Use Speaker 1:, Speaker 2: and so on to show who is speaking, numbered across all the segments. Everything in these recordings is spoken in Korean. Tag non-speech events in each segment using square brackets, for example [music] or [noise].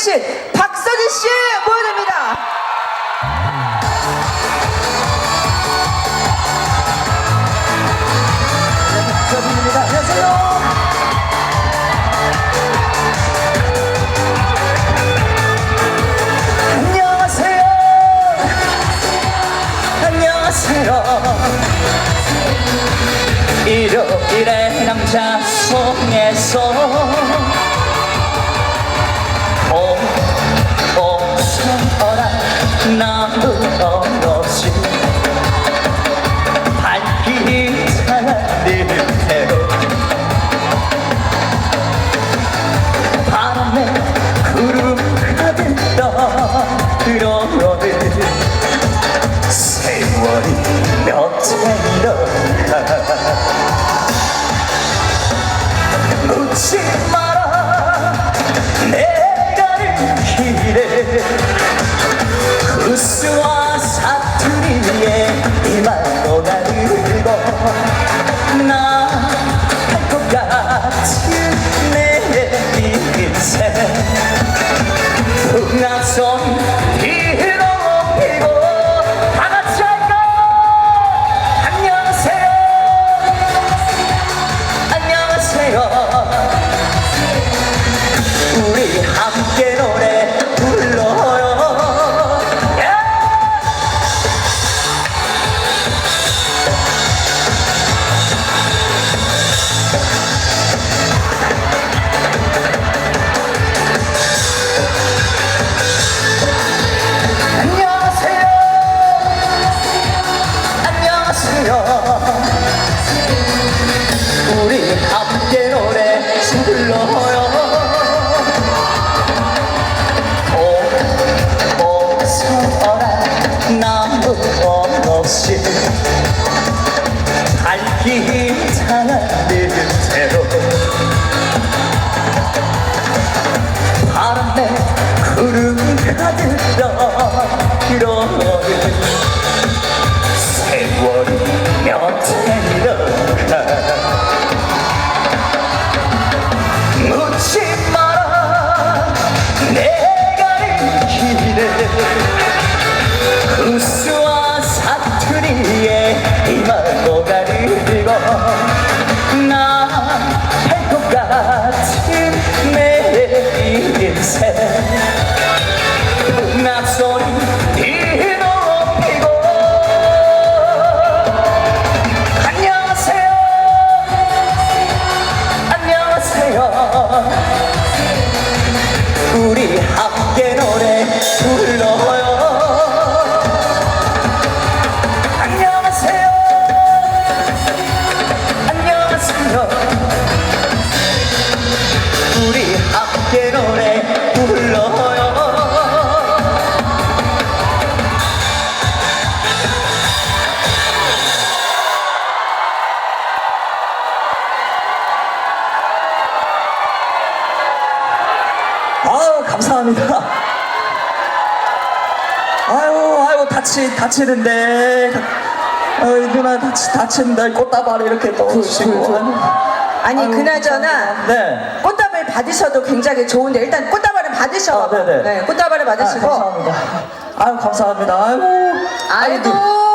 Speaker 1: 대신 박서진 씨 모여듭니다.
Speaker 2: 서진입니다. 안녕하세요. 안녕하세요. 안녕하세요. 일요일에 남자 송에서 나무 어러시 발길이 차는데 바람에 구름 가득 떠들어 몇해 우리 함께 노래 불러요 아유 감사합니다. 아유 아유 다치 다치는데 어 이 누나 다치 다치는데 꽃다발 이렇게 또 주시고
Speaker 1: 아니
Speaker 2: 아유,
Speaker 1: 그나저나.
Speaker 2: 네.
Speaker 1: 꽃다발 받으셔도 굉장히 좋은데 일단 꽃다발을 받으셔.
Speaker 2: 아, 네네.
Speaker 1: 꽃다발을
Speaker 2: 아,
Speaker 1: 받으시고.
Speaker 2: 감사합니다. 아유 감사합니다. 아이고
Speaker 1: 아이고,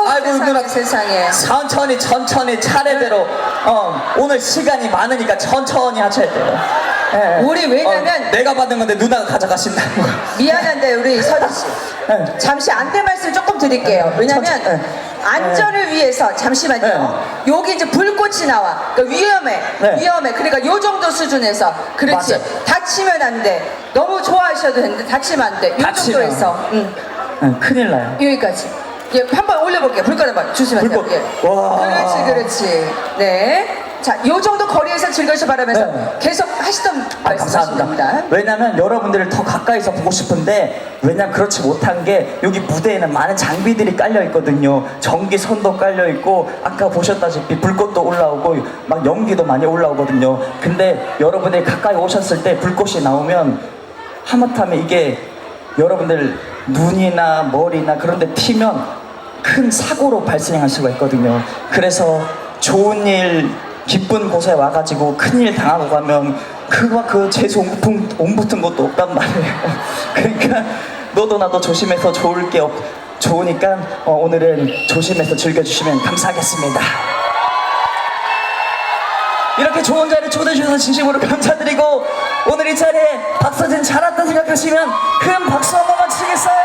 Speaker 2: 아이고
Speaker 1: 세상에,
Speaker 2: 누나
Speaker 1: 세상에.
Speaker 2: 천천히 천천히 차례대로 어 오늘 시간이 많으니까 천천히 하셔야 돼요. 예.
Speaker 1: 우리 왜냐면-
Speaker 2: 어, 내가 받은 건데 누나가 가져가신다고.
Speaker 1: 미안한데 우리 서진 씨.
Speaker 2: 네.
Speaker 1: 잠시 안내 말씀 조금 드릴게요. 왜냐면
Speaker 2: 네.
Speaker 1: 안전을 위해서 잠시만요. 여기 이제 불꽃이 나와. 그러니까 위험해.
Speaker 2: 네.
Speaker 1: 위험해. 그러니까 요 정도 수준에서 그렇지.
Speaker 2: 맞아요.
Speaker 1: 다치면 안 돼. 너무 좋아하셔도 되는데 다치면 안 돼. 요
Speaker 2: 다치면.
Speaker 1: 정도에서. 응.
Speaker 2: 응, 큰일 나요.
Speaker 1: 여기까지. 예, 한번 올려볼게요. 불꽃 한번 주시면 돼요.
Speaker 2: 불꽃.
Speaker 1: 예.
Speaker 2: 와.
Speaker 1: 그렇지, 그렇지. 네. 자, 요 정도 거리에서 즐거우시 바라면서
Speaker 2: 네.
Speaker 1: 계속 하시던
Speaker 2: 아,
Speaker 1: 말씀하시면 됩니다.
Speaker 2: 감사합니다. 왜냐면 여러분들을 더 가까이서 보고 싶은데 왜냐면 그렇지 못한 게 여기 무대에는 많은 장비들이 깔려 있거든요. 전기 선도 깔려 있고 아까 보셨다시피 불꽃도 올라오고 막 연기도 많이 올라오거든요. 근데 여러분들이 가까이 오셨을 때 불꽃이 나오면 하마터면 이게 여러분들 눈이나 머리나 그런 데 튀면 큰 사고로 발생할 수가 있거든요. 그래서 좋은 일, 기쁜 곳에 와가지고 큰일 당하고 가면 그거 그 재수 온 붙은, 온 붙은 것도 없단 말이에요. [laughs] 그러니까 너도 나도 조심해서 좋을 게 없, 좋으니까 어, 오늘은 조심해서 즐겨주시면 감사하겠습니다. 이렇게 좋은 자리에 초대해 주셔서 진심으로 감사드리고 오늘 이 자리에 박서진 잘 왔다 생각하시면 큰 박수 한 번만 치겠어요.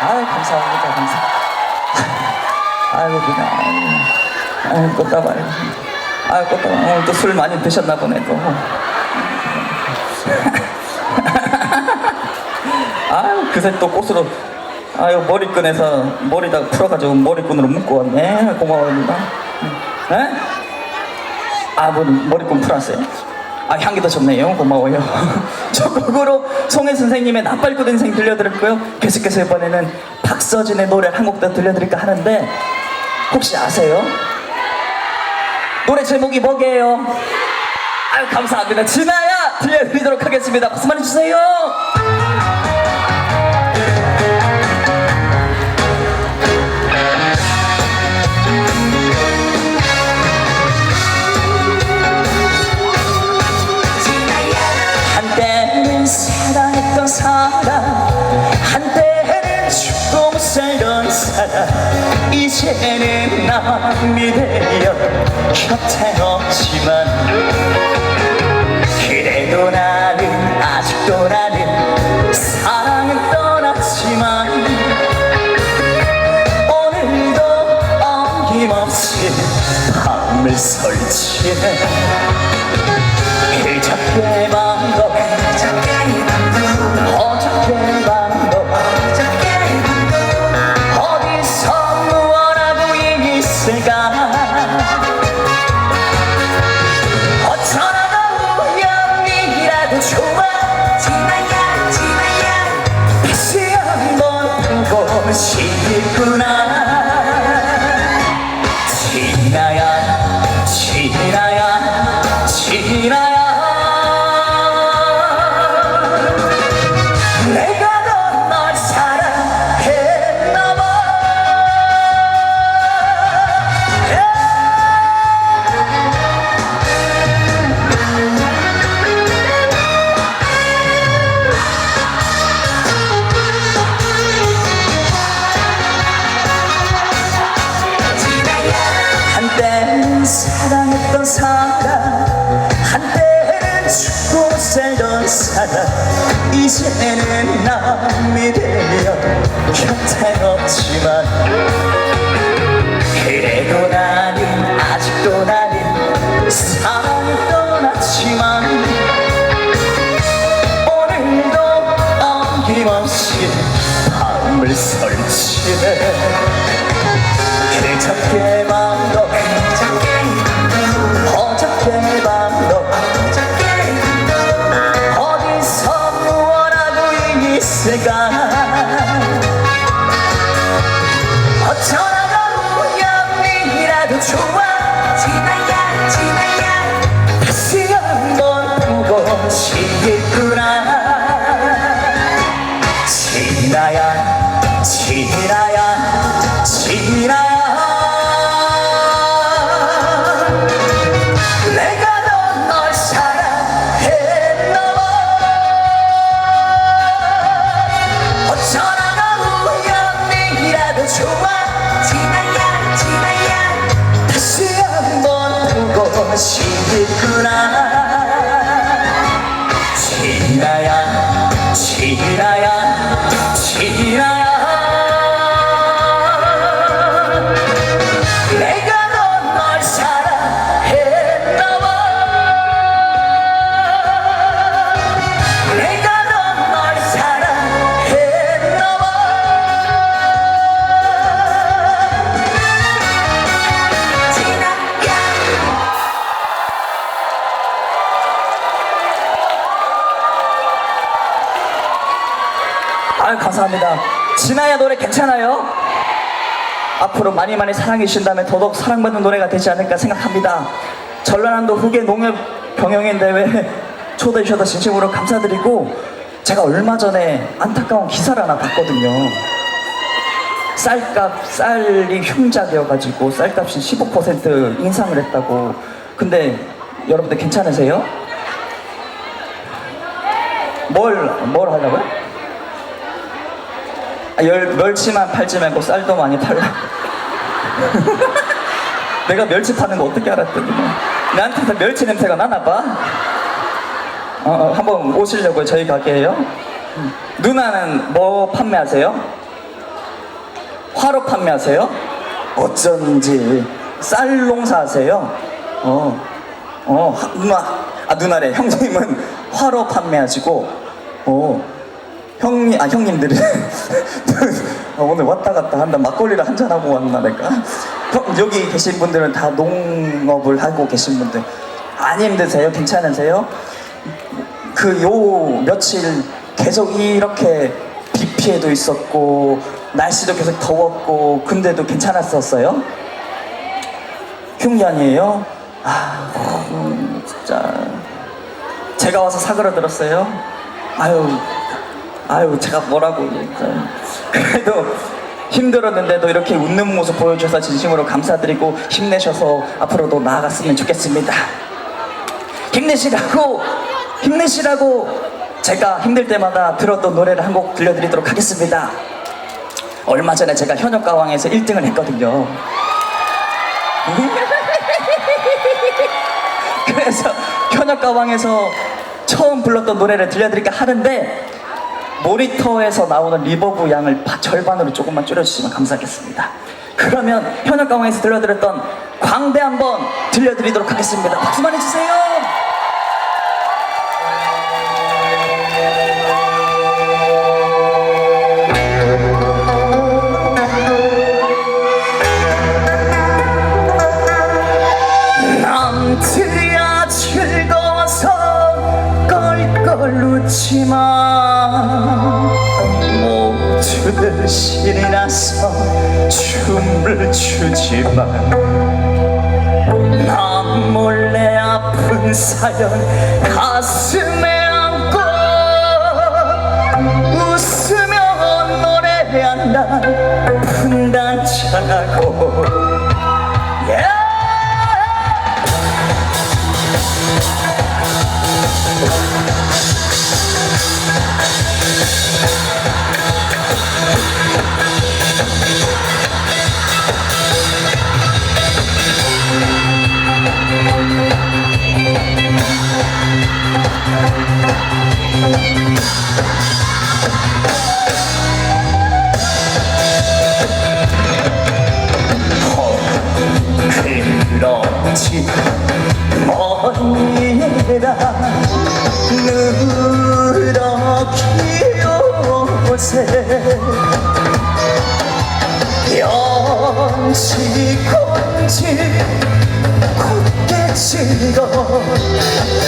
Speaker 2: 아유 감사합니다 감사. [laughs] 아유 그냥 아유 꽃다발. 아유 꽃다발 오늘 또 술 많이 드셨나 보네 또. [laughs] 아유 그새 또 꽃으로 아유 머리끈에서 머리다 풀어가지고 머리끈으로 묶고 왔네 고마워합니다. 에? 아, 뭐, 머리끈 풀었어요? 아, 향기도 좋네요. 고마워요. [laughs] 저 곡으로 송혜 선생님의 나빨고 인생 들려드렸고요. 계속해서 이번에는 박서진의 노래 한곡 더 들려드릴까 하는데, 혹시 아세요? 노래 제목이 뭐게요? 아유, 감사합니다. 진아야! 들려드리도록 하겠습니다. 박수 많이 주세요! 사람 이제는 남이 되어 곁에 없지만 그래도 나는 아직도 나는 사랑은 떠났지만 오늘도 어김없이 밤을 설치네 밤을 설치네 그저께 밤 아유 감사합니다. 진아야 노래 괜찮아요? 앞으로 많이 많이 사랑해 주신다면 더더욱 사랑받는 노래가 되지 않을까 생각합니다. 전라남도 후계 농협 경영인 대회 초대해 주셔서 진심으로 감사드리고 제가 얼마 전에 안타까운 기사를 하나 봤거든요. 쌀값 쌀이 흉작이어가지고 쌀값이 15% 인상을 했다고. 근데 여러분들 괜찮으세요? 뭘, 뭘 하려고요? 아, 열, 멸치만 팔지 말고 쌀도 많이 팔라. [laughs] 내가 멸치 파는 거 어떻게 알았더니 나한테 다 멸치 냄새가 나나 봐. 어, 어, 한번 오시려고요 저희 가게에요. 음. 누나는 뭐 판매하세요? 화로 판매하세요? 어쩐지 쌀 농사하세요? 어, 어 하- 누나 아 누나래 형님은 화로 판매하시고 어 형님 아 형님들은 [laughs] 아, 오늘 왔다 갔다 한다 막걸리를 한잔 하고 왔나 내가 형, 여기 계신 분들은 다 농업을 하고 계신 분들 안 힘드세요? 괜찮으세요? 그 요 며칠 계속 이렇게 비 피해도 있었고 날씨도 계속 더웠고 근데도 괜찮았었어요? 흉년이에요? 아 음, 진짜 제가 와서 사그러들었어요? 아유 아유 제가 뭐라고 진짜 그래도 힘들었는데도 이렇게 웃는 모습 보여주셔서 진심으로 감사드리고 힘내셔서 앞으로도 나아갔으면 좋겠습니다. 힘내시라고 힘내시라고 제가 힘들 때마다 들었던 노래를 한 곡 들려드리도록 하겠습니다. 얼마 전에 제가 현역가왕에서 1등을 했거든요. [laughs] 그래서 현역가왕에서 처음 불렀던 노래를 들려드릴까 하는데 모니터에서 나오는 리버브 양을 바- 절반으로 조금만 줄여주시면 감사하겠습니다. 그러면 현역가왕에서 들려드렸던 광대 한번 들려드리도록 하겠습니다. 박수 많이 주세요. 신이 나서 춤을 추지만 나 몰래 아픈 사연 가슴에 안고 웃으며 노래한다. 분단장하고 그렇지. 언니라 Oh.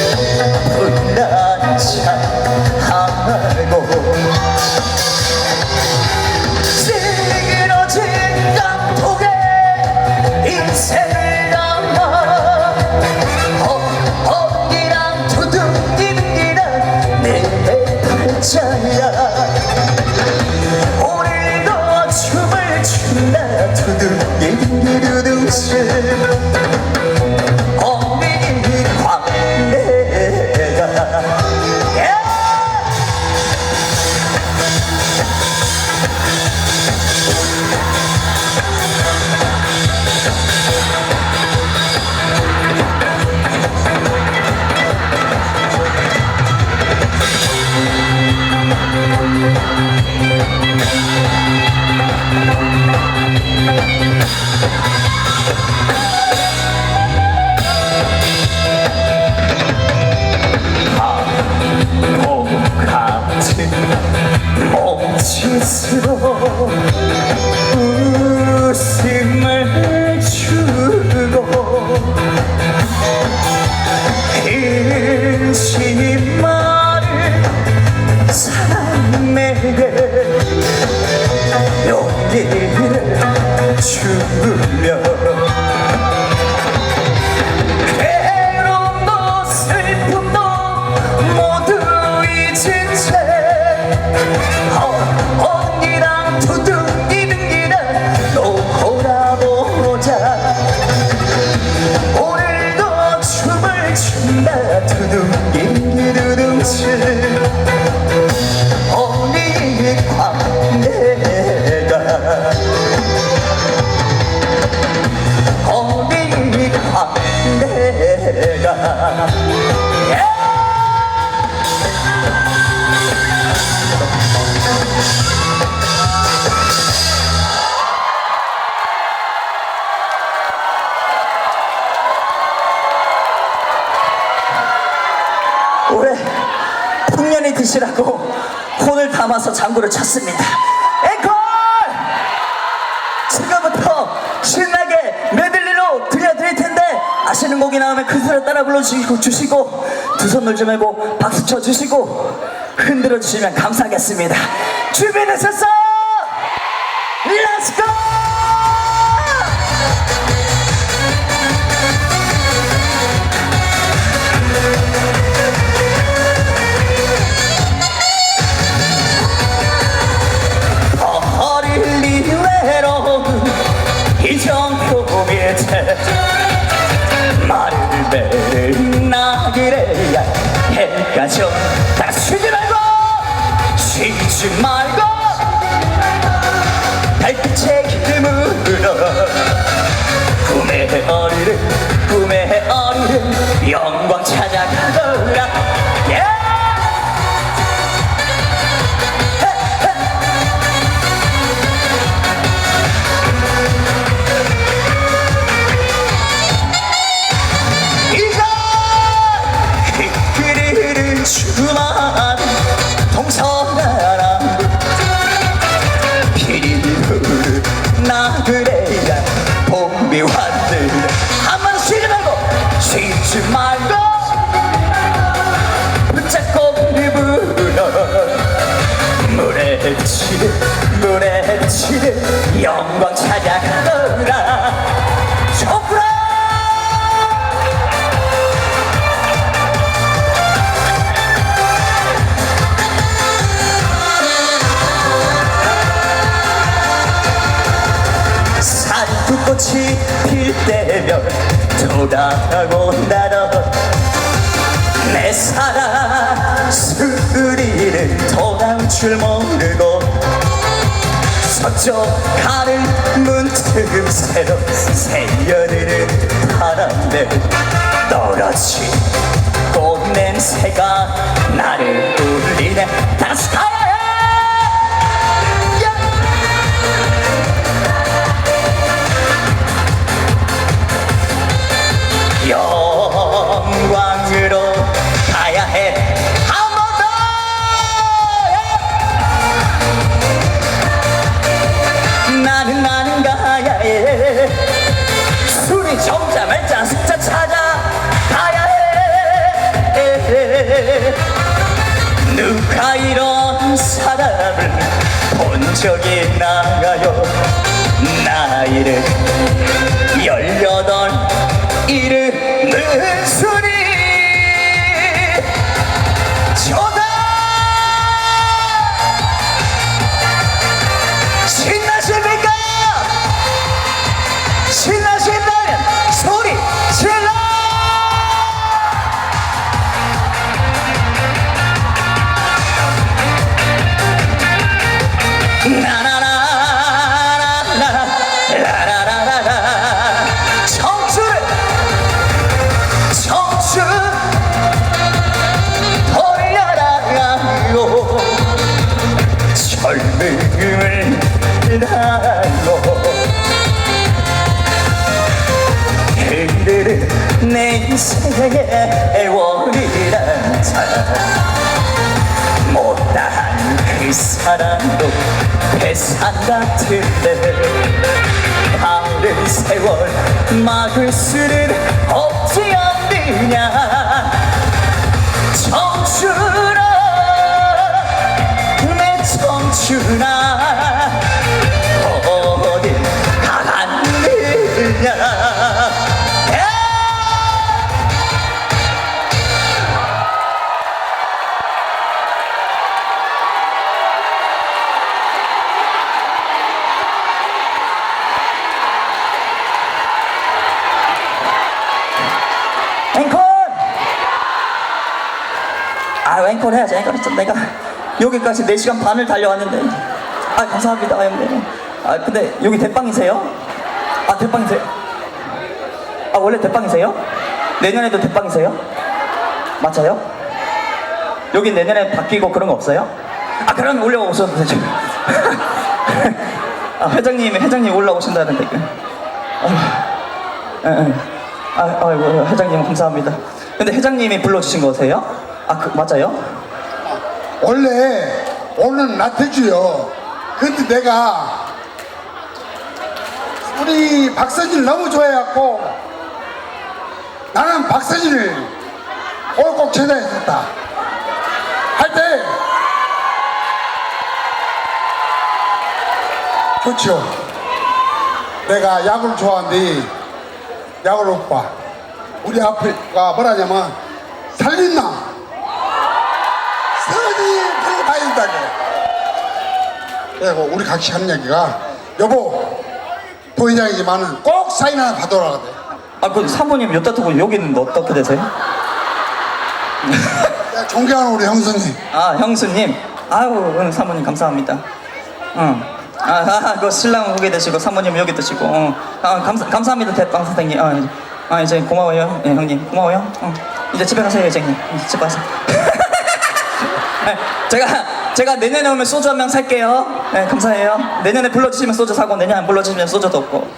Speaker 2: 몸짓으로 웃음을 주고 인신 말을 사람에게 용기를 주며 장구를 쳤습니다. 앵콜! 지금부터 신나게 메들리로 들려드릴 텐데 아시는 곡이 나오면 그 소리 따라 불러주시고 주시고 두손 놀지 말고 박수 쳐주시고 흔들어 주시면 감사하겠습니다. 준비되셨어? Let's 치를 물에 치를 영광 찾아가더라. 좁구라! 산두꽃이 필 때면 돌아온다던 내 사랑 수리를 돌아올 줄 모르고 서쪽 가는 문틈 새로 새여드는 바람에 떨어진 꽃 냄새가 나를 울리네. 다시 가야! 해 영광 누가 이런 사람을 본 적이 있나요? 나이를 열여덟 이름은 순이 젊음을 나요 그들은 내 인생의 애월이란 자 못다한 그 사랑도 배산 같은데 다른 세월 막을 수는 없지 않느냐. 청춘 청춘아 어딜 가갔느냐! 아, 앵콜 해야지. 앵콜 했죠. 내가 여기까지 4시간 반을 달려왔는데. 아, 감사합니다, 형님. 아, 근데 여기 대빵이세요? 아, 대빵이세요? 아, 원래 대빵이세요? 내년에도 대빵이세요? 맞아요? 여기 내년에 바뀌고 그런 거 없어요? 아, 그럼 올라오셔도 되죠. [laughs] 아, 회장님, 회장님 올라오신다는데. 아, 예, 예. 아, 아이고, 회장님 감사합니다. 근데 회장님이 불러주신 거세요? 아, 그, 맞아요?
Speaker 3: 원래 오늘 나태주요. 근데 내가 우리 박서진을 너무 좋아해갖고 나는 박서진을 꼴꼭 찾아했었다. 할 때 좋죠. 내가 야구를 좋아하는데 야구를 오빠 우리 앞에가 뭐라냐면 살린나 서진이 보고 다닌다고 그리고 우리 같이 하는 얘기가 여보 부회장이지만은 꼭 사인 하나 받아라 그래
Speaker 2: 아, 그 사모님 여따 두고 여기는 어떻게 되세요?
Speaker 3: 존경하는 우리 형수님
Speaker 2: 아, 형수님. 아유, 응, 사모님 감사합니다. 응. 아, 아, 그 신랑 거기 되시고 사모님 여기 드시고. 어. 아, 감사 감사합니다, 대빵 선생님. 아, 이제, 아, 이제 고마워요. 예, 형님. 고마워요. 어. 이제 집에 가세요, 이제 형님. 이제 집에 가세요. [laughs] 네, 제가 제가 내년에 오면 소주 한 명 살게요. 네, 감사해요. 내년에 불러주시면 소주 사고 내년 안 불러주시면 소주도 없고.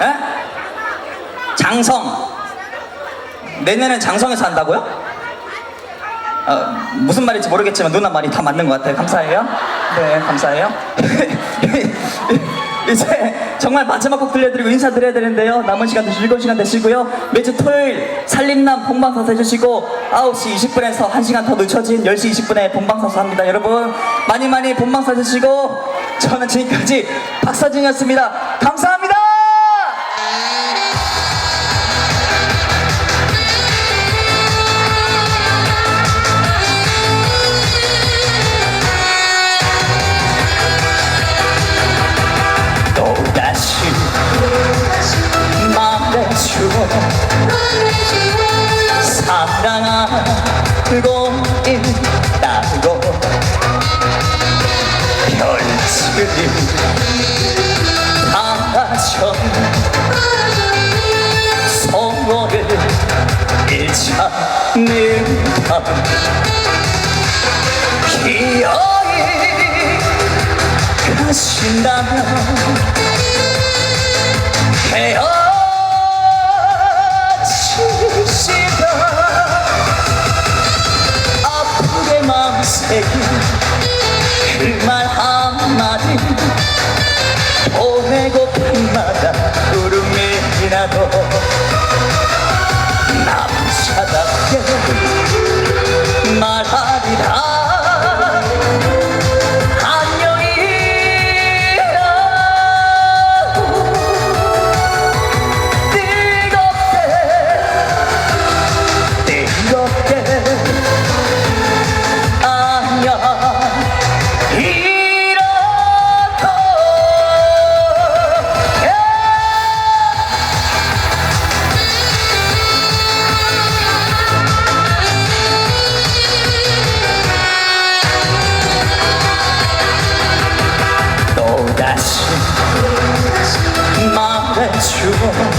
Speaker 2: 에? [laughs] 장성. 내년엔 장성에서 한다고요? 어, 무슨 말인지 모르겠지만 누나 말이 다 맞는 것 같아요. 감사해요. 네, 감사해요. [laughs] 이제 정말 마지막 곡 들려드리고 인사드려야 되는데요. 남은 시간도 즐거운 시간 되시고요. 매주 토요일 살림남 본방사수 해주시고 9시 20분에서 1시간 더 늦춰진 10시 20분에 본방사수 합니다. 여러분 많이 많이 본방사수 해주시고 저는 지금까지 박사진이었습니다. 감사합니다. 밤 기어이 가신다면 헤어 말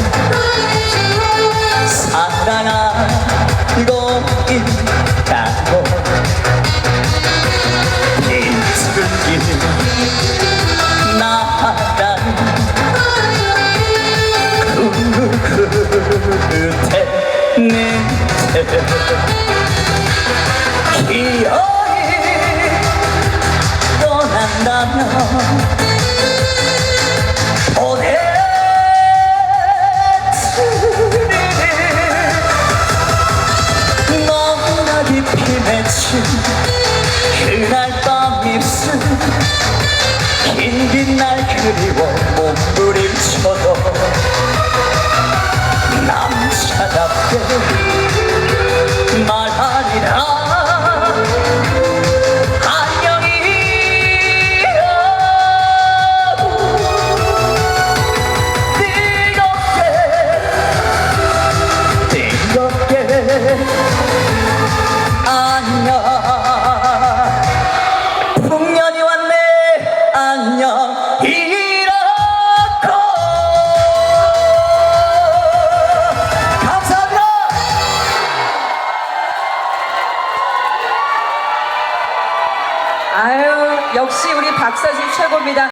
Speaker 1: 是你我。